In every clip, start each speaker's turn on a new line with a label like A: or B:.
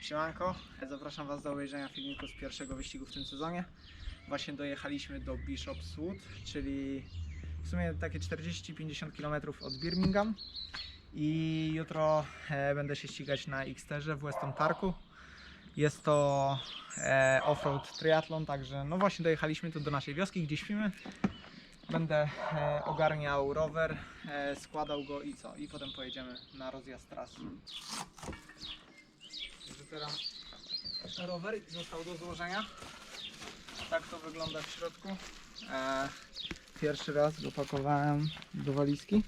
A: Siemanko, zapraszam Was do obejrzenia filmiku z pierwszego wyścigu w tym sezonie. Właśnie dojechaliśmy do Bishop's Wood, czyli w sumie takie 40-50 km od Birmingham. I jutro e, będę się ścigać na Xterze w Weston Parku. Jest to e, off-road triathlon, także no właśnie dojechaliśmy tu do naszej wioski, gdzie śpimy. Będę e, ogarniał rower, składał go i co? I potem pojedziemy na rozjazd trasy. Teraz rower został do złożenia. Tak to wygląda w środku. E, pierwszy raz go pakowałem do walizki.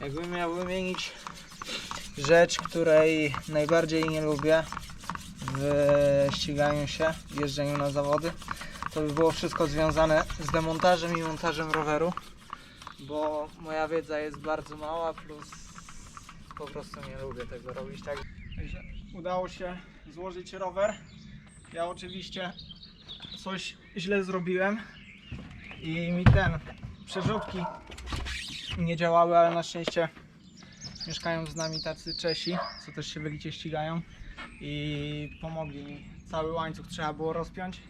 A: Jakbym miał wymienić rzecz, której najbardziej nie lubię w ściganiu się, jeżdżeniu na zawody, to by było wszystko związane z demontażem i montażem roweru, bo moja wiedza jest bardzo mała, plus po prostu nie lubię tego robić. Tak. Także udało się złożyć rower. Ja oczywiście coś źle zrobiłem i mi ten przerzutki nie działały, ale na szczęście mieszkają z nami tacy Czesi, co też się wylicie ścigają i pomogli mi. Cały łańcuch trzeba było rozpiąć.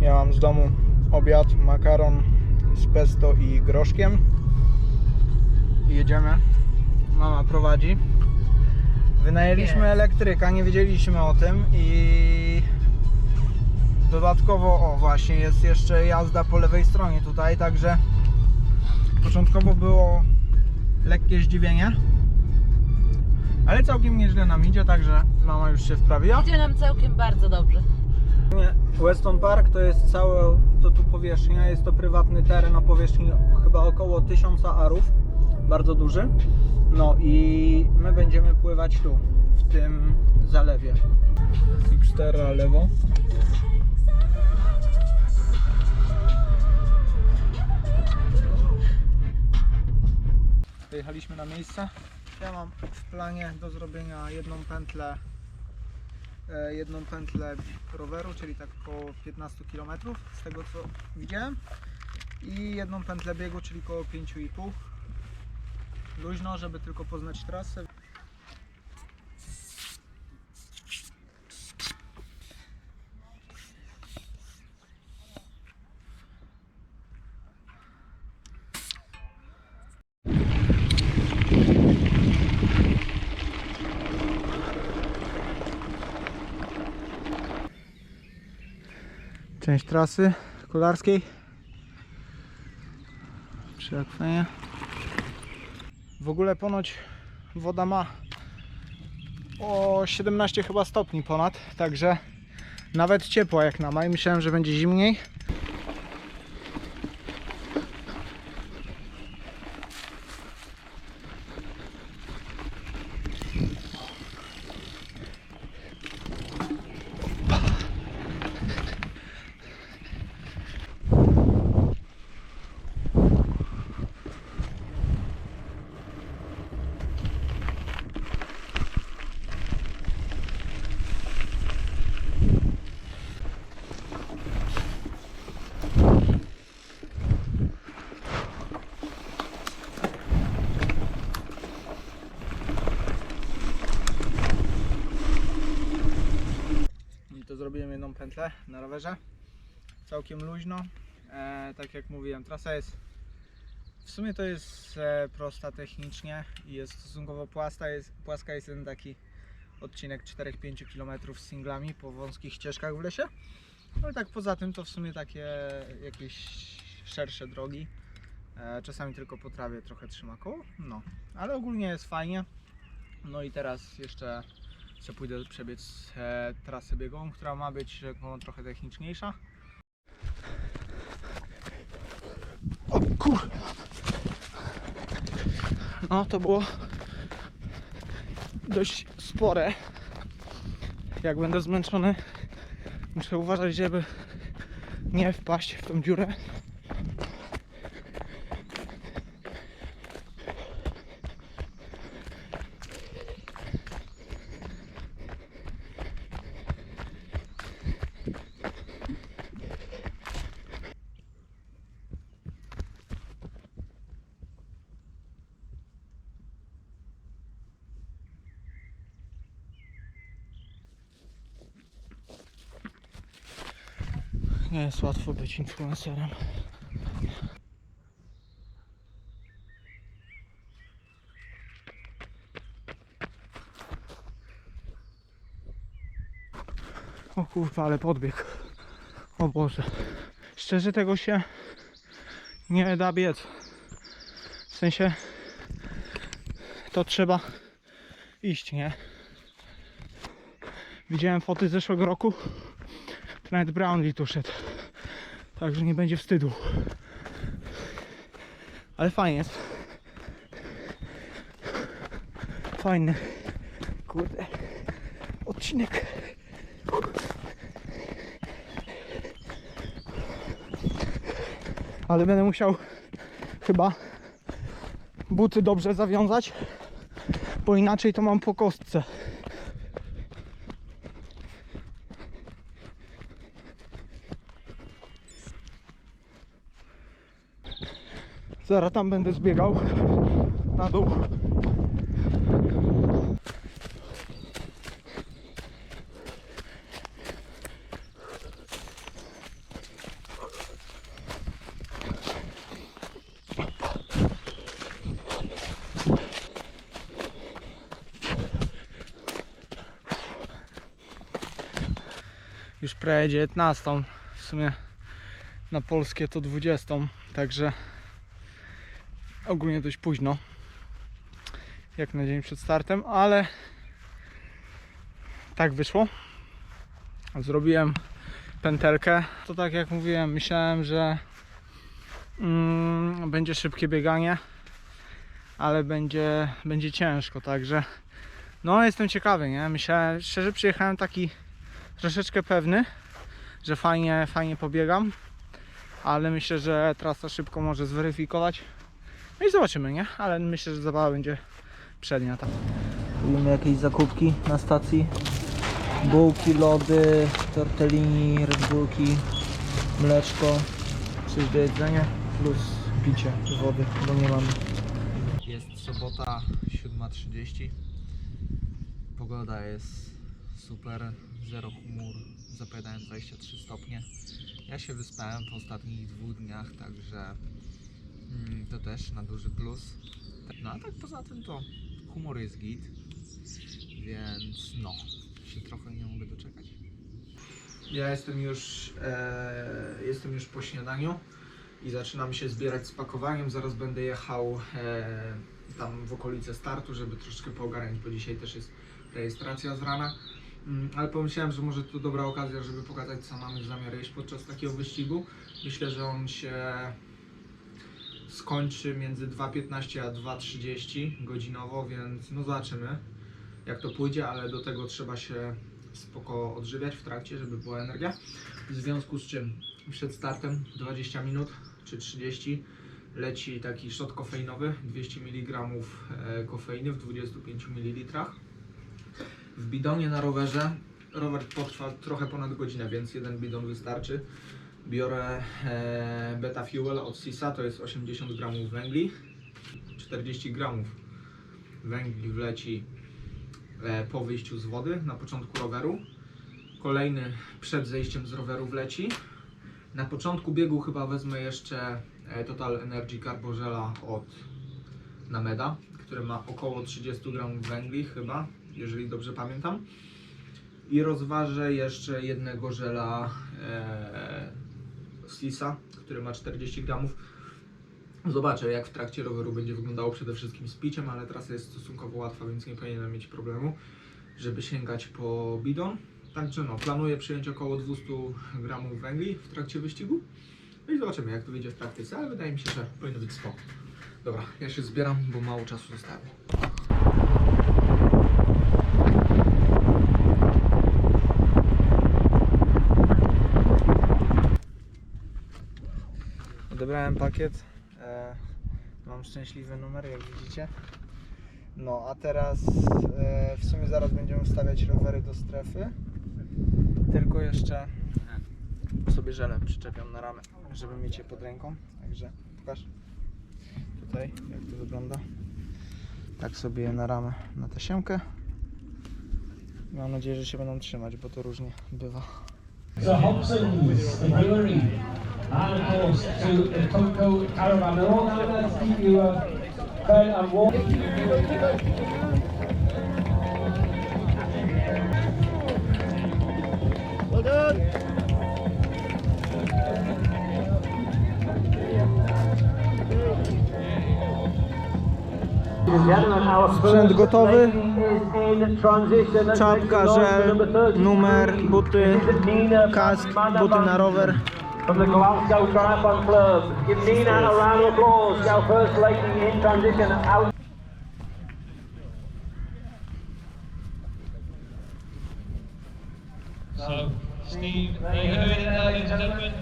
A: Ja mam z domu obiad, makaron z pesto i groszkiem. I jedziemy. Mama prowadzi. Wynajęliśmy
B: Jest.
A: elektryka, nie wiedzieliśmy o tym i dodatkowo, o właśnie, jest jeszcze jazda po lewej stronie tutaj, także początkowo było lekkie zdziwienie, ale całkiem nieźle nam idzie, także mama już się wprawiła.
B: Idzie nam całkiem bardzo dobrze.
A: Weston Park to jest całe, to tu powierzchnia, jest to prywatny teren o powierzchni chyba około 1000 arów, bardzo duży. No i my będziemy pływać tu, w tym zalewie. Xterra lewo. Wyjechaliśmy na miejsce. Ja mam w planie do zrobienia jedną pętlę e, jedną pętlę roweru, czyli tak około 15 km z tego co widziałem i jedną pętlę biegu, czyli około 5,5 luźno, żeby tylko poznać trasę część trasy kolarskiej przy akwenie. W ogóle ponoć woda ma o 17 chyba stopni ponad, także nawet ciepła jak na maj. Myślałem, że będzie zimniej. I to zrobiłem jedną pętlę na rowerze. Całkiem luźno. E, tak jak mówiłem, trasa jest. W sumie to jest e, prosta technicznie i jest stosunkowo płaska. Jest, płaska jest jeden taki odcinek 4-5 km z singlami po wąskich ścieżkach w lesie. Ale tak poza tym to w sumie takie jakieś szersze drogi. E, czasami tylko po trawie trochę trzyma koło. No, ale ogólnie jest fajnie. No i teraz jeszcze co pójdę przebiec e, trasę biegową, która ma być rzekomo trochę techniczniejsza. O kur... No to było dość spore. Jak będę zmęczony, muszę uważać, żeby nie wpaść w tą dziurę. Nie jest łatwo być influencerem. O kurwa, ale podbieg. O Boże. Szczerze tego się nie da biec. W sensie to trzeba iść, nie? Widziałem foty z zeszłego roku. Nawet Brownlee tu szedł. Także nie będzie wstydu. Ale fajnie jest. Fajny. Kurde. Odcinek. Ale będę musiał chyba buty dobrze zawiązać, bo inaczej to mam po kostce. Zaraz tam będę zbiegał na dół. Już prawie 19. W sumie na polskie to 20. Także ogólnie dość późno. Jak na dzień przed startem, ale tak wyszło. Zrobiłem pętelkę. To tak jak mówiłem, myślałem, że mm, będzie szybkie bieganie, ale będzie, będzie ciężko, także no jestem ciekawy, nie? Myślałem, szczerze przyjechałem taki troszeczkę pewny, że fajnie, fajnie pobiegam, ale myślę, że trasa szybko może zweryfikować. No i zobaczymy, nie? Ale myślę, że zabawa będzie przednia tam. Robimy jakieś zakupki na stacji. Bułki, lody, tortellini, Red Bullki, mleczko, coś do jedzenia plus picie wody, bo nie mamy.
B: Jest sobota 7.30. Pogoda jest super, zero chmur, zapowiadają 23 stopnie. Ja się wyspałem po ostatnich dwóch dniach, także to też na duży plus. No a tak poza tym to humor jest git, więc no, się trochę nie mogę doczekać.
A: Ja jestem już, e, jestem już po śniadaniu i zaczynam się zbierać z pakowaniem. Zaraz będę jechał e, tam w okolice startu, żeby troszeczkę poogarniać, bo dzisiaj też jest rejestracja z rana. Mm, Ale pomyślałem, że może to dobra okazja, żeby pokazać, co mamy zamiar jeść podczas takiego wyścigu. Myślę, że on się skończy między 2.15 a 2.30 godzinowo, więc no zobaczymy jak to pójdzie, ale do tego trzeba się spoko odżywiać w trakcie, żeby była energia. W związku z czym przed startem 20 minut czy 30 leci taki shot kofeinowy, 200 mg e, kofeiny w 25 ml. W bidonie na rowerze, rower potrwa trochę ponad godzinę, więc jeden bidon wystarczy. Biorę e, Beta Fuel od Sisa, to jest 80 g węgli, 40 g węgli wleci e, po wyjściu z wody na początku roweru. Kolejny przed zejściem z roweru wleci. Na początku biegu chyba wezmę jeszcze e, Total Energy Carbogela od Nameda, który ma około 30 g węgli chyba, jeżeli dobrze pamiętam. I rozważę jeszcze jednego żela e, Sisa, który ma 40 gramów. Zobaczę jak w trakcie roweru będzie wyglądało przede wszystkim z piciem, ale trasa jest stosunkowo łatwa, więc nie powinienem mieć problemu, żeby sięgać po bidon. Także no, planuję przyjąć około 200 gramów węgli w trakcie wyścigu. No i zobaczymy jak to wyjdzie w praktyce, ale wydaje mi się, że powinno być spoko. Dobra, ja się zbieram, bo mało czasu zostało. Odebrałem pakiet. E, mam szczęśliwy numer, jak widzicie. No, a teraz e, w sumie zaraz będziemy wstawiać rowery do strefy. Tylko jeszcze sobie żelem przyczepiam na ramę, żeby mieć je pod ręką. Także pokaż tutaj, jak to wygląda. Tak sobie na ramę, na tasiemkę. Mam nadzieję, że się będą trzymać, bo to różnie bywa.
C: So brewery, and of course to the Coco Caravan. They're all down there to keep you uh, fed and warm.
A: Sprzęt gotowy. Czapka, żel, numer, buty, kask, buty na rower.
C: From the Glasgow Triathlon Club. Give Nina a round of applause. Our first lady in transition out.
D: So, Steve, there you heard it, ladies and gentlemen.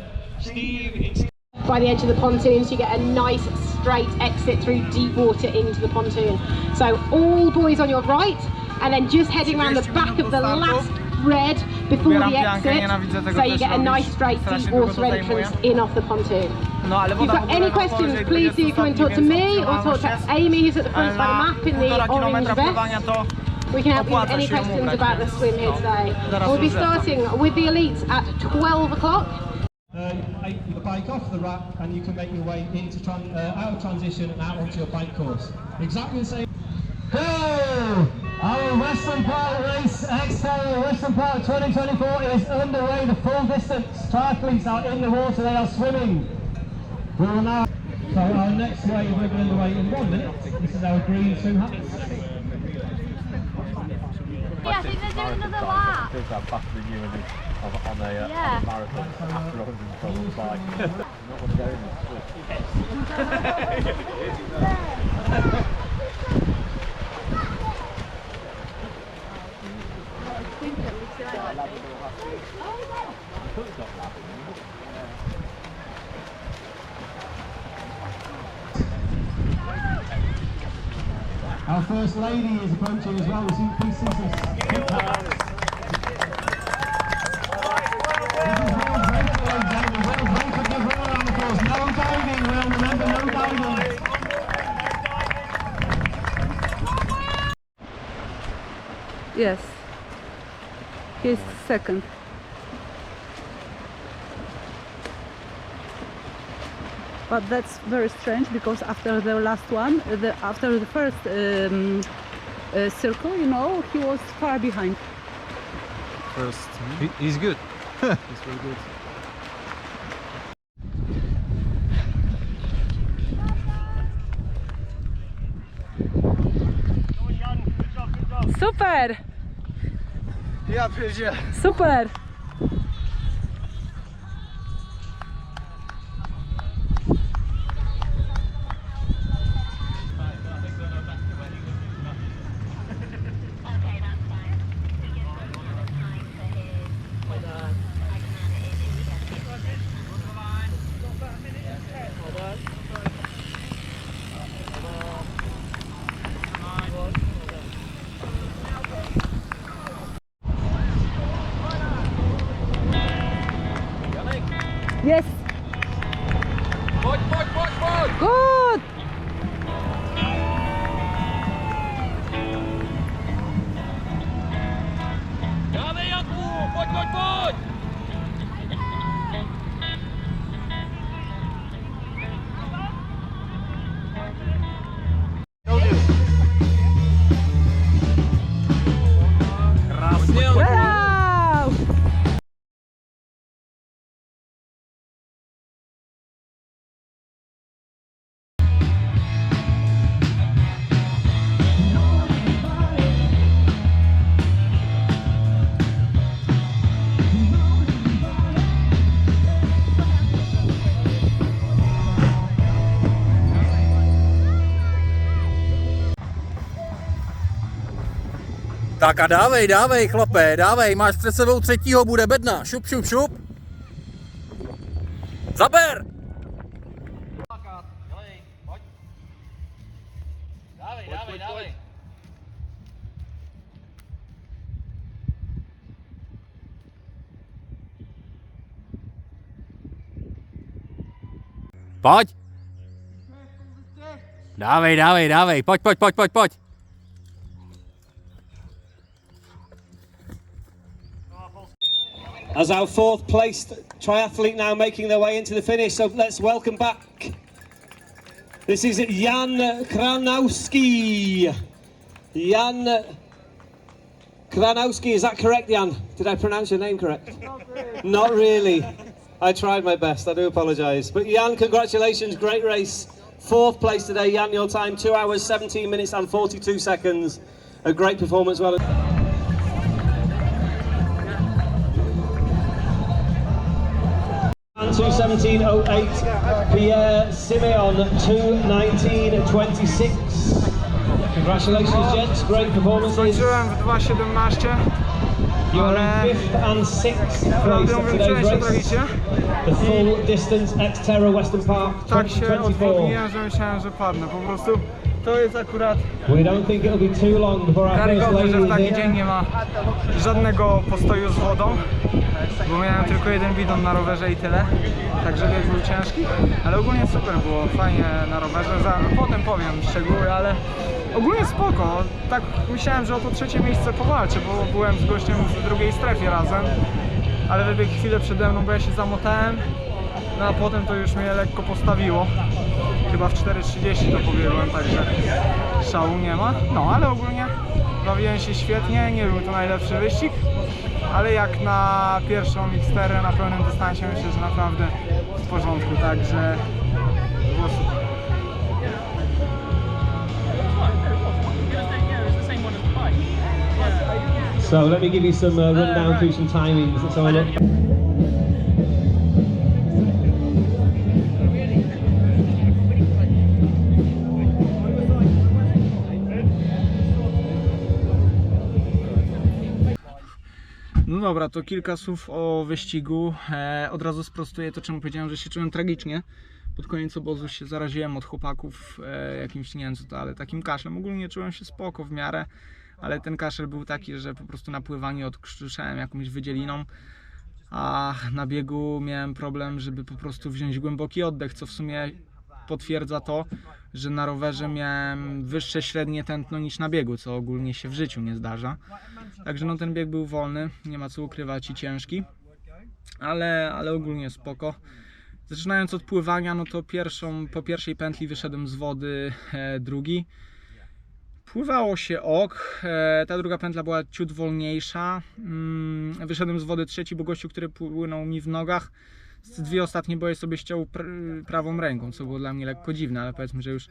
D: Steve, it's
E: by the edge of the pontoon so you get a nice straight exit through deep water into the pontoon. So all boys on your right and then just heading around the back of the last
A: startu.
E: Red before
A: Ubieram
E: the
A: piankę,
E: exit.
A: tego
E: So you
A: też
E: get a
A: robić.
E: nice straight
A: Strasznie
E: deep
A: długo
E: water
A: to zajmuje.
E: entrance in off the pontoon.
A: No ale
E: If you've
A: w
E: got
A: ogóle
E: any
A: na
E: questions,
A: powyżej
E: please do
A: 20
E: come and talk to
A: stopni,
E: me
A: więc
E: or talk to
A: opcjonalność
E: Amy who's at the front
A: jest.
E: by the map in the
A: Półtora
E: orange
A: kilometra
E: vest.
A: to
E: We can help you with
A: Opłaca
E: any
A: się
E: questions
A: ubrać
E: about the
A: teraz.
E: swim here today.
A: zaraz
E: We'll be
A: już jestem.
E: starting with the elites at 12 o'clock.
F: uh, you the bike off the rack and you can make your way into tran- uh, out of transition and out onto your bike course. Exactly the same. Go! Our Western Park race, Expo Western Park 2024 is underway. The full distance triathletes are in the water, they are swimming. We will now. So our next wave will be underway in one minute. This is our green swim hats.
G: Yeah, I think they're doing another lap.
H: Feels like faster than you and on, on a, uh,
G: Yeah.
H: on a marathon after 100 bike. not want to go in this.
F: Our first lady is approaching as well. We see, please see some quick claps. This is Wales Racing, ladies and gentlemen. Wales Racing, give her a round of applause. No diving, well, remember, no diving.
I: Yes. He's second. But that's very strange because after the last one, the, after the first um, uh, circle, you know, he was far behind.
B: First, he, he's good. he's very good.
I: Super!
A: ja pierdzielę.
I: Super!
H: Tak a dávej, dávej, chlape, dávej, máš před sebou třetího, bude bedna, šup, šup, šup. Zaber!
B: Dávej, dávej, dávej.
H: Pojď! Dávej, dávej, dávej, pojď, pojď, pojď, pojď, pojď.
F: As our fourth placed triathlete now making their way into the finish. So let's welcome back. This is Jan Kranowski. Jan Kranowski, is that correct, Jan? Did I pronounce your name correct? Not really. Not really. I tried my best, I do apologise. But Jan, congratulations, great race. Fourth place today, Jan, your time 2 hours, 17 minutes and 42 seconds. A great performance, well. 217.08, Pierre Simeon 219.26. Congratulations, gents, great performances.
A: Skończyłem w 2.17.
F: You are in fifth and sixth place of today's race. The full distance Xterra Western Park
A: Tak się
F: 2024.
A: odpowiedziałem, że myślałem, że padnę. Po prostu to jest akurat
F: We don't think it'll be too long before our first
A: karygodne, że w
F: lady
A: taki
F: is
A: dzień
F: here.
A: nie ma żadnego postoju z wodą. Bo miałem tylko jeden bidon na rowerze i tyle. Także bieg był ciężki. Ale ogólnie super było, fajnie na rowerze. Za, potem powiem szczegóły, ale ogólnie spoko. Tak myślałem, że o to trzecie miejsce powalczę, bo byłem z gościem w drugiej strefie razem. Ale wybiegł chwilę przede mną, bo ja się zamotałem. No a potem to już mnie lekko postawiło. Chyba w 4.30 to pobiegłem, także szału nie ma. No ale ogólnie bawiłem się świetnie, nie był to najlepszy wyścig. Ale jak na pierwszą Xterę na pełnym dystansie myślę, że naprawdę w porządku, także było super.
F: So let me give you some uh, rundown through some timings. Have a look.
A: No dobra, to kilka słów o wyścigu. E, od razu sprostuję to, czemu powiedziałem, że się czułem tragicznie. Pod koniec obozu się zaraziłem od chłopaków e, jakimś, nie wiem co to, ale takim kaszlem. Ogólnie czułem się spoko w miarę, ale ten kaszel był taki, że po prostu na pływaniu odkrztuszałem jakąś wydzieliną. A na biegu miałem problem, żeby po prostu wziąć głęboki oddech, co w sumie potwierdza to, że na rowerze miałem wyższe średnie tętno niż na biegu, co ogólnie się w życiu nie zdarza. Także no ten bieg był wolny, nie ma co ukrywać i ciężki, ale, ale ogólnie spoko. Zaczynając od pływania, no to pierwszą, po pierwszej pętli wyszedłem z wody e, drugi. Pływało się ok, e, ta druga pętla była ciut wolniejsza. Mm, wyszedłem z wody trzeci, bo gościu, który płynął mi w nogach, dwie ostatnie boje sobie ściął pr- prawą ręką, co było dla mnie lekko dziwne, ale powiedzmy, że już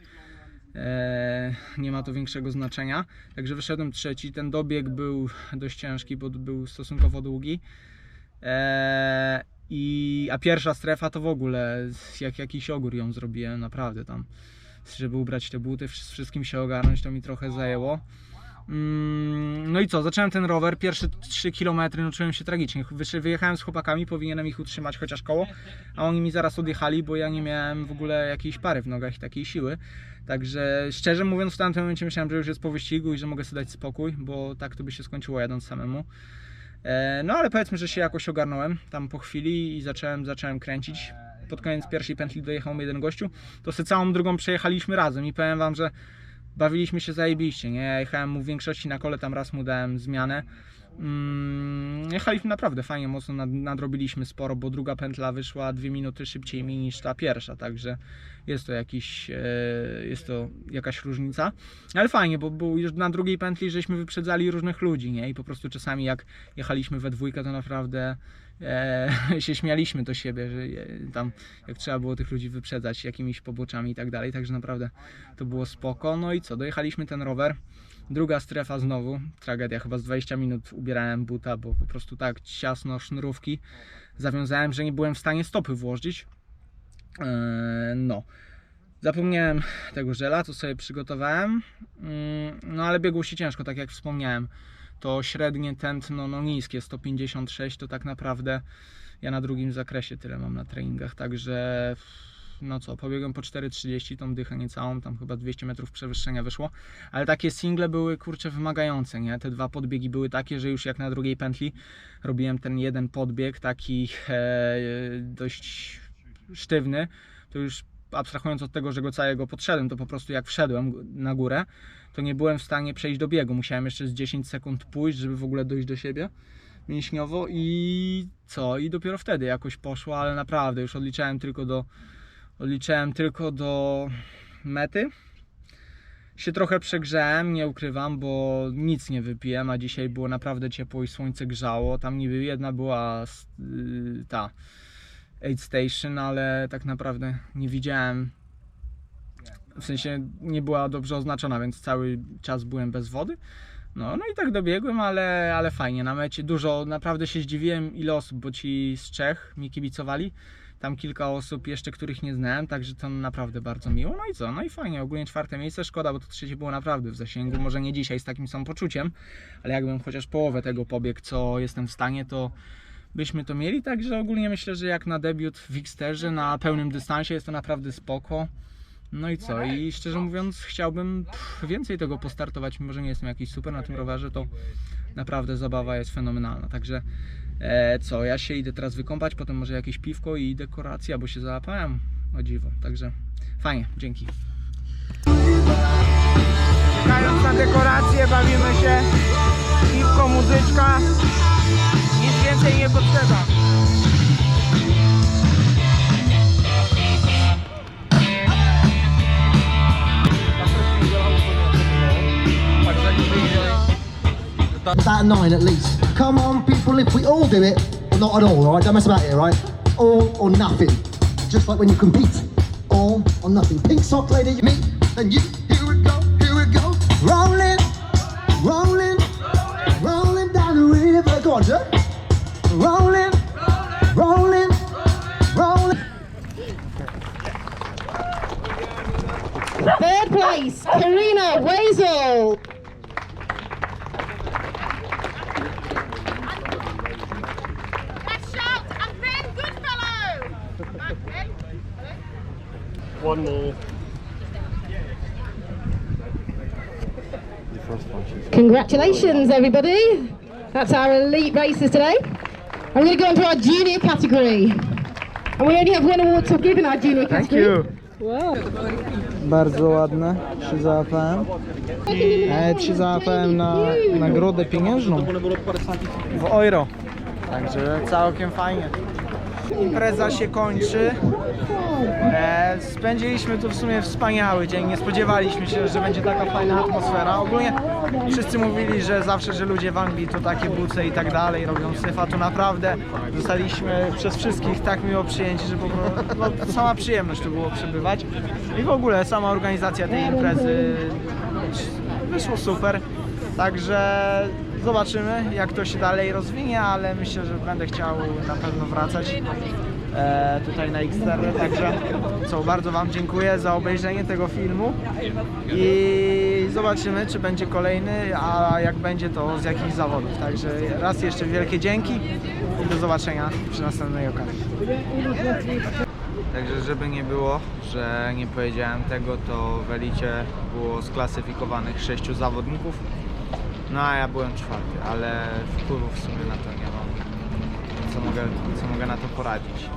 A: e, nie ma to większego znaczenia. Także wyszedłem trzeci. Ten dobieg był dość ciężki, bo był stosunkowo długi. E, i, a pierwsza strefa to w ogóle jak jakiś ogór ją zrobiłem, naprawdę tam. Żeby ubrać te buty, z wszystkim się ogarnąć, to mi trochę zajęło. Mm, No i co, zacząłem ten rower, pierwsze 3 km no czułem się tragicznie. Wyjechałem z chłopakami, powinienem ich utrzymać chociaż koło, a oni mi zaraz odjechali, bo ja nie miałem w ogóle jakiejś pary w nogach i takiej siły. Także szczerze mówiąc w tamtym momencie myślałem, że już jest po wyścigu i że mogę sobie dać spokój, bo tak to by się skończyło jadąc samemu. E, No ale powiedzmy, że się jakoś ogarnąłem tam po chwili i zacząłem, zacząłem kręcić. Pod koniec pierwszej pętli dojechał mi jeden gościu, to sobie całą drugą przejechaliśmy razem i powiem wam, że bawiliśmy się zajebiście, nie? Ja jechałem mu w większości na kole, tam raz mu dałem zmianę. Mm, jechaliśmy naprawdę fajnie, mocno nad, nadrobiliśmy sporo, bo druga pętla wyszła dwie minuty szybciej mi niż ta pierwsza, także jest to jakiś, e, jest to jakaś różnica. Ale fajnie, bo, bo już na drugiej pętli żeśmy wyprzedzali różnych ludzi, nie? I po prostu czasami jak jechaliśmy we dwójkę, to naprawdę e, się śmialiśmy do siebie, że e, tam jak trzeba było tych ludzi wyprzedzać jakimiś poboczami i tak dalej, także naprawdę to było spoko. No i co, dojechaliśmy ten rower. Druga strefa znowu, tragedia, chyba z 20 minut ubierałem buta, bo po prostu tak ciasno sznurówki zawiązałem, że nie byłem w stanie stopy włożyć. Eee, no. Zapomniałem tego żela, co sobie przygotowałem. Mm, No ale biegło się ciężko, tak jak wspomniałem. To średnie tętno, no niskie, 156 to tak naprawdę ja na drugim zakresie tyle mam na treningach, także no co, pobiegłem po 4.30, tą dychę niecałą, tam chyba 200 metrów przewyższenia wyszło, ale takie single były kurczę wymagające, nie? Te dwa podbiegi były takie, że już jak na drugiej pętli robiłem ten jeden podbieg, taki e, dość sztywny, to już abstrahując od tego, że go całego podszedłem, to po prostu jak wszedłem na górę, to nie byłem w stanie przejść do biegu. Musiałem jeszcze z 10 sekund pójść, żeby w ogóle dojść do siebie. mięśniowo i co? I dopiero wtedy jakoś poszło, ale naprawdę już odliczałem tylko do odliczałem tylko do mety. Się trochę przegrzałem, nie ukrywam, bo nic nie wypiłem, a dzisiaj było naprawdę ciepło i słońce grzało. Tam niby jedna była y, ta aid station, ale tak naprawdę nie widziałem w sensie nie była dobrze oznaczona, więc cały czas byłem bez wody. No, no i tak dobiegłem, ale, ale fajnie na mecie. Dużo, naprawdę się zdziwiłem ile osób, bo ci z Czech mi kibicowali. Tam kilka osób jeszcze, których nie znałem, także to naprawdę bardzo miło. No i co? No i fajnie, ogólnie czwarte miejsce, szkoda, bo to trzecie było naprawdę w zasięgu. Może nie dzisiaj z takim samopoczuciem, ale jakbym chociaż połowę tego pobiegł, co jestem w stanie, to byśmy to mieli. Także ogólnie myślę, że jak na debiut w Xterze na pełnym dystansie jest to naprawdę spoko. No i co? I szczerze mówiąc, chciałbym pff, więcej tego postartować, mimo że nie jestem jakiś super na tym rowerze, to naprawdę zabawa jest fenomenalna. Także e, co, ja się idę teraz wykąpać, potem może jakieś piwko i dekoracja, bo się załapałem o dziwo. Także fajnie, dzięki. Czekając na dekorację, bawimy się. Piwko, muzyczka. Więcej nie potrzeba.
J: About nine at least. Come on, people, if we all do it, not at all, right? Don't mess about here, right? All or nothing. Just like when you compete. All or nothing. Pink sock lady, me, then you. Here we go, here we go. Rolling, rolling, rolling down the river. Go on, Joe. Rolling, rolling, rolling.
E: Third place, Karina Wazel.
G: Let's shout and Ben Goodfellow! Right, Ben.
E: Congratulations, everybody. That's our elite races today. And we're going to go on to our junior category. And we only have one award to give in our junior
A: Thank
E: category.
A: you.
E: Wow.
A: Bardzo ładne, się załapałem. Nawet się załapałem na nagrodę pieniężną w euro. Także całkiem fajnie. Impreza się kończy. E, spędziliśmy tu w sumie wspaniały dzień. Nie spodziewaliśmy się, że będzie taka fajna atmosfera. Ogólnie wszyscy mówili, że zawsze, że ludzie w Anglii to takie buce i tak dalej robią syfa. Tu naprawdę zostaliśmy przez wszystkich tak miło przyjęci, że po prostu no, sama przyjemność tu było przebywać. I w ogóle sama organizacja tej imprezy wyszło super. Także zobaczymy, jak to się dalej rozwinie, ale myślę, że będę chciał na pewno wracać e, tutaj na Xterre. Także co, bardzo Wam dziękuję za obejrzenie tego filmu i zobaczymy, czy będzie kolejny, a jak będzie, to z jakich zawodów. Także raz jeszcze wielkie dzięki i do zobaczenia przy następnej okazji. Także żeby nie było, że nie powiedziałem tego, to w Elicie było sklasyfikowanych sześciu zawodników. No a ja byłem czwarty, ale wpływu w sumie na to nie mam. Co mogę, co mogę na to poradzić?